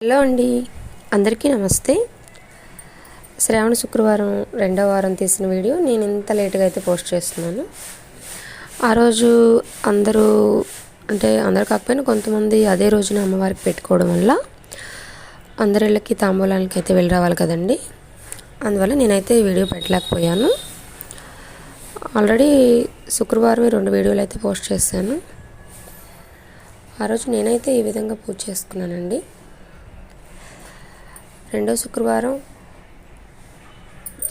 Hello అండి. అందరికీ నమస్తే. శ్రావణ శుక్రవారం రెండో వారం తీసిన వీడియో నేను ఇంత లేట్గా అయితే పోస్ట్ చేస్తున్నాను. ఆ రోజు అందరూ అంటే అందరు కాకపోయినా కొంతమంది అదే రోజున అమ్మవారికి పెట్టుకోవడం వల్ల అందరిళ్ళకి తాంబూలానికి అయితే వెళ్ళి రావాలి కదండి. అందువల్ల నేనైతే ఈ వీడియో పెట్టలేకపోయాను. ఆల్రెడీ శుక్రవారం రెండు వీడియోలు అయితే పోస్ట్ చేశాను. ఆ రోజు నేనైతే ఈ విధంగా పూజ చేసుకున్నానండి. రెండో శుక్రవారం.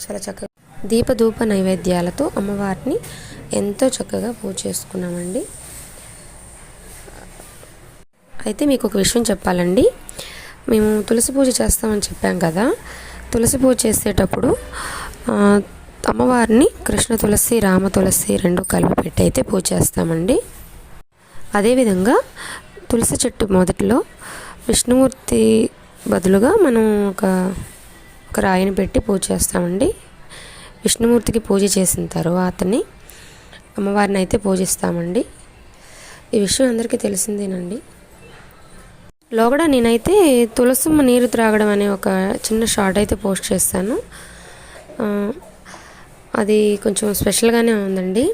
చాలా చక్కగా దీపధూప నైవేద్యాలతో అమ్మవారిని ఎంతో చక్కగా పూజ చేసుకున్నామండి. అయితే మీకు ఒక విషయం చెప్పాలండి. మేము తులసి పూజ చేస్తామని చెప్పాం కదా. తులసి పూజ చేసేటప్పుడు అమ్మవారిని కృష్ణ తులసి రామ తులసి రెండు కలిపి పెట్టి అయితే పూజ చేస్తామండి. అదేవిధంగా తులసి చెట్టు మొదట్లో విష్ణుమూర్తి బదులుగా మనం ఒక ఒక రాయిని పెట్టి పూజ చేస్తామండి. విష్ణుమూర్తికి పూజ చేసిన తర్వాతని అమ్మవారిని అయితే పూజిస్తామండి. ఈ విషయం అందరికీ తెలిసిందేనండి. లోగడ నేనైతే తులసమ్మ నీరు త్రాగడం అనే ఒక చిన్న షార్ట్ అయితే పోస్ట్ చేస్తాను. అది కొంచెం స్పెషల్గానే ఉందండి.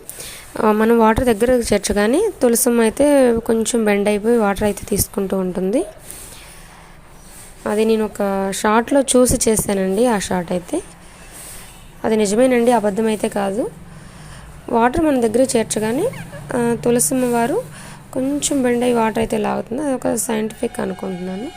మనం వాటర్ దగ్గర చేర్చగానే తులసమ్మ అయితే కొంచెం బెండ్ అయిపోయి వాటర్ అయితే తీసుకుంటూ ఉంటుంది. అది నేను ఒక షార్ట్లో చూసి చేశానండి ఆ షార్ట్ అయితే. అది నిజమేనండి అబద్ధం అయితే కాదు. వాటర్ మన దగ్గర చేర్చగానే తులసిమ్మ వారు కొంచెం బెండ్ అయ్యి వాటర్ అయితే లాగుతుంది. అది ఒక సైంటిఫిక్ అనుకుంటున్నాను.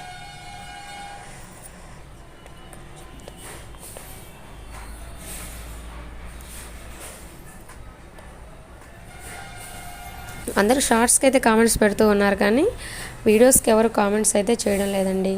అందరూ షార్ట్స్కి అయితే కామెంట్స్ పెడుతూ ఉన్నారు కానీ వీడియోస్కి ఎవరు కామెంట్స్ అయితే చేయడం లేదండి.